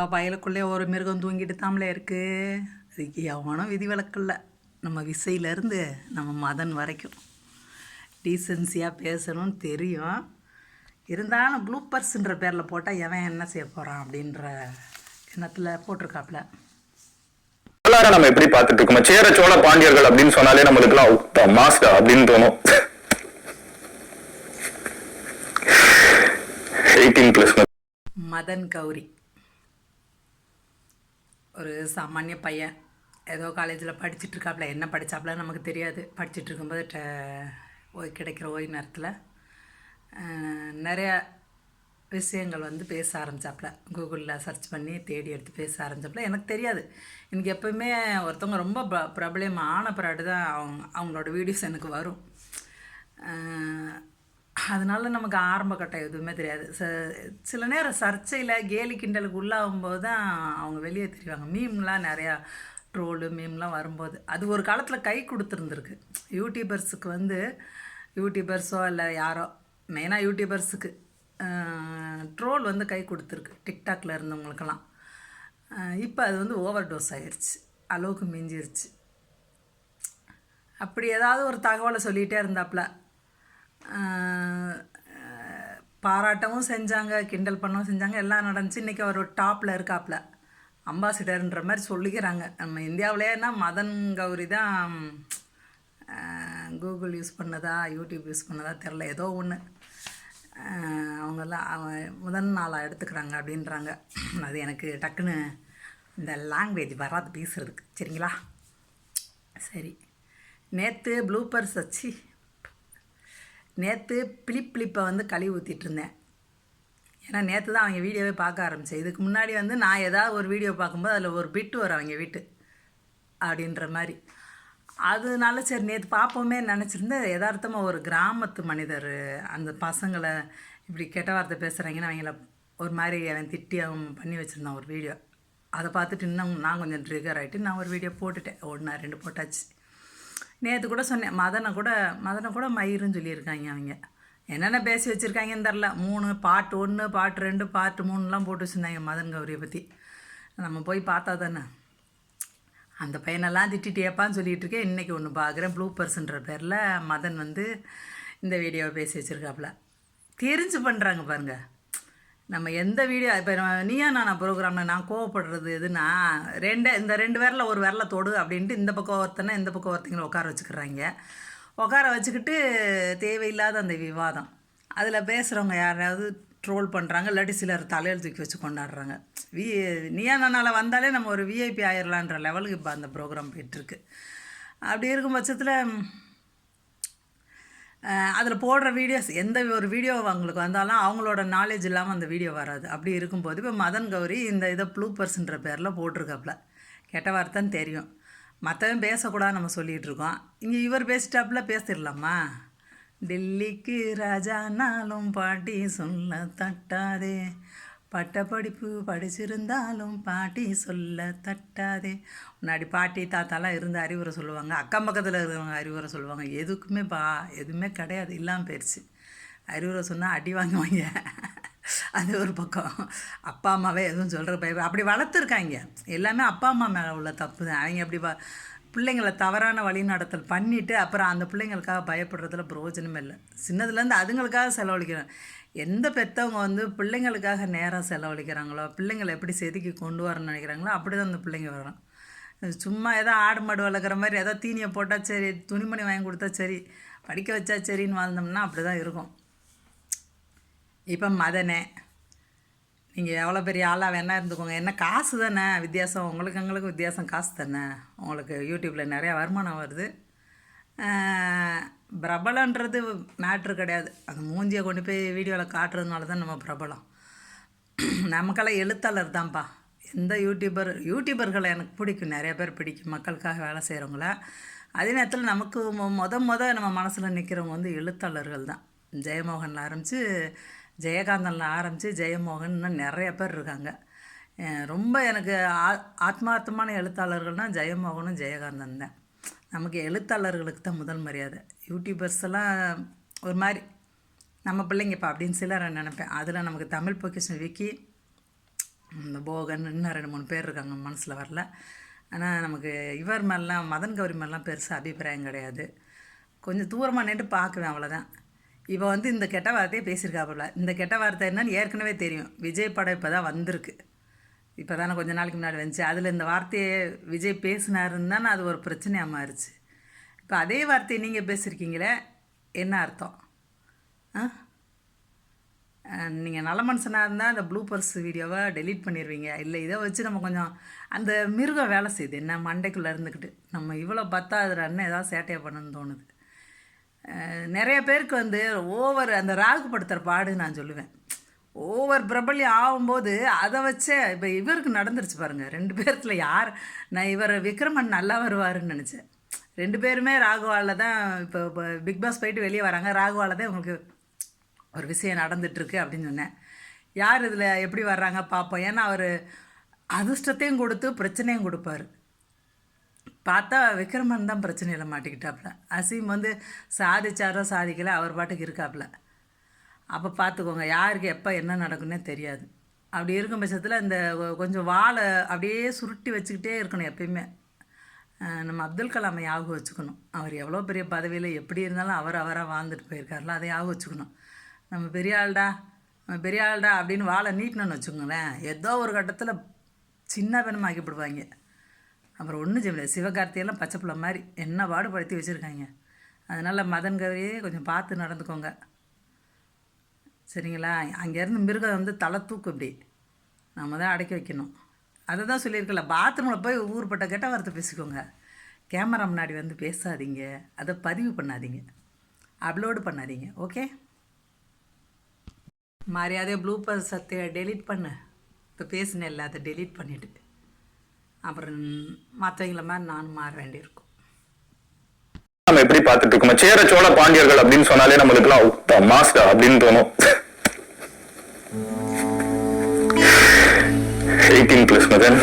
வயலுக்குள்ளே ஒரு மிருகம் தூங்கிட்டு தாமலே இருக்கு. அதுக்கு எவனும் விதிவிலக்கில்ல நம்ம விசையிலேருந்து நம்ம மதன் வரைக்கும். டீசென்சியாக பேசணும்னு தெரியும். இருந்தாலும் ப்ளூப்பர்ஸ்ன்ற பேரில் போட்டால் எவன் என்ன செய்ய போகிறான் அப்படின்ற எண்ணத்தில் போட்டிருக்காப்புல வரலாறு நம்ம எப்படி பார்த்துட்டு இருக்கோம் சேர சோழ பாண்டியர்கள் அப்படின்னு சொன்னாலே நம்மளுக்கு எல்லாம் மாஸ்டா அப்படின்னு தோணும். Eighteen plus Madan Gowri. ஒரு சாமானிய பையன் ஏதோ காலேஜில் படிச்சுட்ருக்காப்புல என்ன படித்தாப்புல நமக்கு தெரியாது. படிச்சுட்டு இருக்கும்போது ட ஓய் கிடைக்கிற ஓய்வு நேரத்தில் நிறையா விஷயங்கள் வந்து பேச ஆரம்பிச்சாப்புல கூகுளில் சர்ச் பண்ணி தேடி எடுத்து பேச ஆரம்பிச்சாப்புல எனக்கு தெரியாது. எனக்கு எப்போயுமே ஒருத்தவங்க ரொம்ப ப பிரபலம் ஆன தான் அவங்க அவங்களோட வீடியோஸ் எனக்கு வரும். அதனால நமக்கு ஆரம்ப கட்டம் எதுவுமே தெரியாது. ச சில நேரம் சர்ச்சையில் கேலி கிண்டலுக்கு உள்ளாகும்போது தான் அவங்க வெளியே தெரிவாங்க. மீம்லாம் நிறையா ட்ரோலு மீம்லாம் வரும்போது. அது ஒரு காலத்தில் கை கொடுத்துருந்துருக்கு. யூடியூபர்ஸுக்கு வந்து யூடியூபர்ஸோ இல்லை யாரோ மெயினாக யூடியூபர்ஸுக்கு ட்ரோல் வந்து கை கொடுத்துருக்கு. டிக்டாக்ல இருந்தவங்களுக்கெல்லாம். இப்போ அது வந்து ஓவர் டோஸ் ஆயிடுச்சு அளவுக்கு மிஞ்சிருச்சு. அப்படி ஏதாவது ஒரு தகவலை சொல்லிகிட்டே இருந்தாப்புல பாராட்டவும் செஞ்சாங்க கிண்டல் பண்ணவும் செஞ்சாங்க எல்லாம் நடந்துச்சு. இன்றைக்கி அவர் ஒரு டாப்பில் இருக்காப்புல அம்பாசிடர்ன்ற மாதிரி சொல்லிக்கிறாங்க. நம்ம இந்தியாவிலேனா மதன் கௌரி தான் கூகுள் யூஸ் பண்ணதா யூடியூப் யூஸ் பண்ணதா தெரில ஏதோ ஒன்று அவங்கெல்லாம் அவன் முதல் நாளாக எடுத்துக்கிறாங்க அப்படின்றாங்க. அது எனக்கு டக்குன்னு இந்த லாங்குவேஜ் வராது பேசுகிறதுக்கு சரிங்களா? சரி. நேற்று ப்ளூப்பர்ஸ் வச்சு நேற்று பிளிப் பிளிப்பை வந்து கழுவி ஊற்றிட்டு இருந்தேன் ஏன்னா நேற்று தான் அவங்க வீடியோவே பார்க்க ஆரம்பித்தேன் இதுக்கு முன்னாடி வந்து நான் ஏதாவது ஒரு வீடியோ பார்க்கும்போது அதில் ஒரு பிட்டு வரும் அவங்க வீட்டு அப்படின்ற மாதிரி. அதனால சரி நேற்று பார்ப்போமே நினச்சிருந்தேன். யதார்த்தமாக ஒரு கிராமத்து மனிதர் அந்த பசங்களை இப்படி கெட்ட வார்த்தை பேசுகிறாங்கன்னு அவங்கள ஒரு மாதிரி அவன் திட்டி அவன் பண்ணி வச்சுருந்தான் ஒரு வீடியோ. அதை பார்த்துட்டு இன்னும் நான் கொஞ்சம் ட்ரிகர் ஆகிட்டு நான் ஒரு வீடியோ போட்டுட்டேன். ஒன்றா ரெண்டு போட்டாச்சு. நேற்று கூட சொன்னேன் மதனை கூட மதனை கூட மயிருன்னு சொல்லியிருக்காங்க அவங்க. என்னென்ன பேசி வச்சுருக்காங்கன்னு தெரில மூணு பாட்டு ஒன்று பாட்டு ரெண்டு பாட்டு மூணுலாம் போட்டு வச்சுருந்தாங்க மதன் கௌரியை பற்றி நம்ம போய் பார்த்தா தானே. அந்த பையனெல்லாம் திட்டிட்டேப்பான்னு சொல்லிட்டு இருக்கேன். இன்றைக்கி ஒன்று பார்க்குறேன். ப்ளூ பர்சன்ற பேரில் மதன் வந்து இந்த வீடியோவை பேசி வச்சுருக்காப்புல. தெரிஞ்சு பண்ணுறாங்க பாருங்கள் நம்ம எந்த வீடியோ இப்போ நீயா நானா ப்ரோக்ராமில் நான் கோவப்படுறது எதுனா ரெண்டு இந்த ரெண்டு பேரில் ஒரு விரல தொடு அப்படின்ட்டு இந்த பக்கம் ஒருத்தனை இந்த பக்கம் ஒருத்தங்களை உட்கார வச்சுக்கிறாங்க. உட்கார வச்சுக்கிட்டு தேவையில்லாத அந்த விவாதம். அதில் பேசுகிறவங்க யாராவது ட்ரோல் பண்ணுறாங்க இல்லாட்டி சிலர் தலையில் தூக்கி வச்சு கொண்டாடுறாங்க. வி நீயா நானால் வந்தாலே நம்ம ஒரு விஐபி ஆயிடலான்ற லெவலுக்கு இப்போ அந்த ப்ரோக்ராம் போயிட்டுருக்கு அப்படி இருக்கும் பட்சத்தில் அதில் போடுற வீடியோஸ் எந்த ஒரு வீடியோ அவங்களுக்கு வந்தாலும் அவங்களோட நாலேஜ் இல்லாமல் அந்த வீடியோ வராது. அப்படி இருக்கும்போது இப்போ மதன் கௌரி இந்த இதை ப்ளூப்பர்ஸ்ன்ற பேரில் போட்டிருக்காப்புல. கெட்ட வார்த்தைன்னு தெரியும். மற்றவன் பேசக்கூடாது நம்ம சொல்லிகிட்டு இருக்கோம். இங்கே இவர் பேசிட்டாப்புல பேசிடலாமா? டெல்லிக்கு ராஜானாலும் பாட்டி சொல்ல தட்டாதே. பட்டப்படிப்பு படிச்சிருந்தாலும் பாட்டி சொல்ல தட்டாதே. முன்னாடி பாட்டி தாத்தாலாம் இருந்து அறிவுரை சொல்லுவாங்க. அக்கம் பக்கத்தில் இருக்கிறவங்க அறிவுரை சொல்லுவாங்க. எதுக்குமே பா எதுவுமே கிடையாது. இல்லாமல் போயிடுச்சு அறிவுரை சொன்னால் அடி வாங்குவாங்க. அது ஒரு பக்கம். அப்பா அம்மாவே எதுவும் சொல்கிற பய அப்படி வளர்த்துருக்காங்க. எல்லாமே அப்பா அம்மா மேலே உள்ள தப்பு தான். அவங்க அப்படி வ பிள்ளைங்களை தவறான வழிநடத்தல் பண்ணிவிட்டு அப்புறம் அந்த பிள்ளைங்களுக்காக பயப்படுறதுல பிரயோஜனமே இல்லை. சின்னதுலேருந்து அதுங்களுக்காக செலவழிக்கிறேன். எந்த பெற்றவங்க வந்து பிள்ளைங்களுக்காக நேராக செலவழிக்கிறாங்களோ பிள்ளைங்களை எப்படி செதுக்கி கொண்டு வரணும்னு நினைக்கிறாங்களோ அப்படி தான் அந்த பிள்ளைங்க வரும் சும்மா ஏதோ ஆடு மாடு வளர்க்குற மாதிரி ஏதோ தீனியை போட்டால் சரி துணிமணி வாங்கி கொடுத்தா சரி படிக்க வச்சா சரின்னு வாழ்ந்தோம்னா அப்படி தான் இருக்கும். இப்போ மதனே நீங்கள் எவ்வளோ பெரிய ஆளாக வேணால் இருந்துக்கோங்க. என்ன காசு தானே? வித்தியாசம். உங்களுக்கு எங்களுக்கு வித்தியாசம். காசு தானே? உங்களுக்கு யூடியூப்பில் நிறையா வருமானம் வருது. பிரபலன்றது மேட்ரு கிடையாது. அந்த மூஞ்சியை கொண்டு போய் வீடியோவில் காட்டுறதுனால தான் நம்ம பிரபலம். நமக்கெல்லாம் எழுத்தாளர் தான்ப்பா. எந்த யூடியூபர் யூடியூபர்களை எனக்கு பிடிக்கும். நிறைய பேர் பிடிக்கும். மக்களுக்காக வேலை செய்கிறவங்கள அதே நேரத்தில் நமக்கு மொ மொத மொதல் நம்ம மனசில் நிற்கிறவங்க வந்து எழுத்தாளர்கள் தான். ஜெயமோகனில் ஆரம்பித்து ஜெயகாந்தனில் ஆரம்பித்து ஜெயமோகன் இன்னும் நிறைய பேர் இருக்காங்க. ரொம்ப எனக்கு ஆ ஆத்மார்த்தமான எழுத்தாளர்கள்னால் ஜெயமோகனும் ஜெயகாந்தன் தான். நமக்கு எழுத்தாளர்களுக்கு தான் முதல் மரியாதை. யூடியூபர்ஸ் எல்லாம் ஒரு மாதிரி நம்ம பிள்ளைங்கப்பா அப்படின்னு சிலர் நினைப்பேன். அதில் நமக்கு தமிழ் பொக்கிஷன் விக்கி இந்த போகன் இன்னும் ரெண்டு மூணு பேர் இருக்காங்க மனசில் வரல. ஆனால் நமக்கு இவர் மேலாம் மதன் கௌரி மேலாம் பெருசாக அபிப்பிராயம் கிடையாது. கொஞ்சம் தூரமாக நின்று பார்க்குவேன் அவ்வளோதான் இப்போ வந்து இந்த கெட்ட வார்த்தையே பேசியிருக்காப்புல. இந்த கெட்ட வார்த்தை என்னன்னு ஏற்கனவே தெரியும். விஜய் படம் இப்போ தான் வந்திருக்கு. இப்போ தானே கொஞ்ச நாளைக்கு முன்னாடி வந்துச்சு. அதில் இந்த வார்த்தையை விஜய் பேசினாருன்னு தானே அது ஒரு பிரச்சனையாக மாறிச்சு. இப்போ அதே வார்த்தையை நீங்கள் பேசியிருக்கீங்களே என்ன அர்த்தம்? ஆ? நீங்கள் நல்ல மனுஷனாக இருந்தால் அந்த ப்ளூ பர்ஸ் வீடியோவை டெலீட் பண்ணிடுவீங்க இல்லை இதை வச்சு நம்ம கொஞ்சம் அந்த மிருகம் வேலை செய்யுது. என்ன மண்டைக்குள்ளே இருந்துக்கிட்டு நம்ம இவ்வளோ பார்த்தா அதில் அண்ணன் ஏதாவது சேட்டையை பண்ணணும்னு தோணுது. நிறைய பேருக்கு வந்து ஓவர் அந்த ராகு படுத்துகிற பாடு நான் சொல்லுவேன். ஓவர் பிரபல்யம் ஆகும்போது அதை வச்சே இப்போ இவருக்கு நடந்துருச்சு பாருங்கள் ரெண்டு பேர்த்தில் யார்? நான் இவர் விக்ரமன் நல்லா வருவாருன்னு நினச்சேன். ரெண்டு பேருமே ராகுவாவில் தான் இப்போ இப்போ பிக் பாஸ் போயிட்டு வெளியே வராங்க. ராகுவாவில் தான் உங்களுக்கு ஒரு விஷயம் நடந்துட்டுருக்கு அப்படின்னு சொன்னேன். யார் இதில் எப்படி வர்றாங்க பார்ப்போம் ஏன்னா அவர் அதிர்ஷ்டத்தையும் கொடுத்து பிரச்சனையும் கொடுப்பாரு. பார்த்தா விக்ரமன் தான் பிரச்சனையில் மாட்டிக்கிட்டாப்புல அசீம் வந்து சாதிச்சாரோ சாதிக்கல அவர் பாட்டுக்கு இருக்காப்புல அப்போ பார்த்துக்கோங்க யாருக்கு எப்போ என்ன நடக்குன்னே தெரியாது. அப்படி இருக்கும் பட்சத்தில் இந்த கொஞ்சம் வாழை அப்படியே சுருட்டி வச்சுக்கிட்டே இருக்கணும் எப்பயுமே. நம்ம அப்துல் கலாமை ஞாபகம் வச்சுக்கணும். அவர் எவ்வளோ பெரிய பதவியில் எப்படி இருந்தாலும் அவர் அவராக வாழ்ந்துட்டு போயிருக்காருல அதை ஞாபகம் வச்சுக்கணும். நம்ம பெரிய ஆள்டா நம்ம பெரிய ஆள்டா அப்படின்னு வாழை நீட்டணும்னு வச்சுக்கோங்களேன் ஏதோ ஒரு கட்டத்தில் சின்ன பெணமாக்கி விடுவாங்க அப்புறம் ஒன்றும் செய்யல சிவகார்த்தியெல்லாம் பச்சை பிள்ளை மாதிரி என்ன பாடுபடுத்தி வச்சுருக்காங்க. அதனால் மதன் கவரையே கொஞ்சம் பார்த்து நடந்துக்கோங்க. சரிங்களா? அங்கேருந்து மிருகம் வந்து தலை தூக்கு இப்படி. நம்ம தான் அடக்கி வைக்கணும். அதை தான் சொல்லியிருக்கல. பாத்ரூமில் போய் ஊர்பட்ட கெட்ட வார்த்தை பேசிக்கோங்க. கேமரா முன்னாடி வந்து பேசாதீங்க. அதை பதிவு பண்ணாதீங்க. அப்லோடு பண்ணாதீங்க. ஓகே மரியாதையை ப்ளூப்பர் சத்தையை டெலீட் பண்ணு. இப்போ பேசினேன்ல அதை டெலீட் பண்ணிவிட்டு அப்புறம் மற்றவங்கள மாதிரி நானும் மாற வேண்டியிருக்கும். நம்ம எப்படி பார்த்துட்டு இருக்கோம் சேர சோழ பாண்டியர்கள் அப்படின்னு சொன்னாலே நம்மளுக்குலாம் மாஸ்டா அப்படின்னு தோணும். Eighteen plus Madan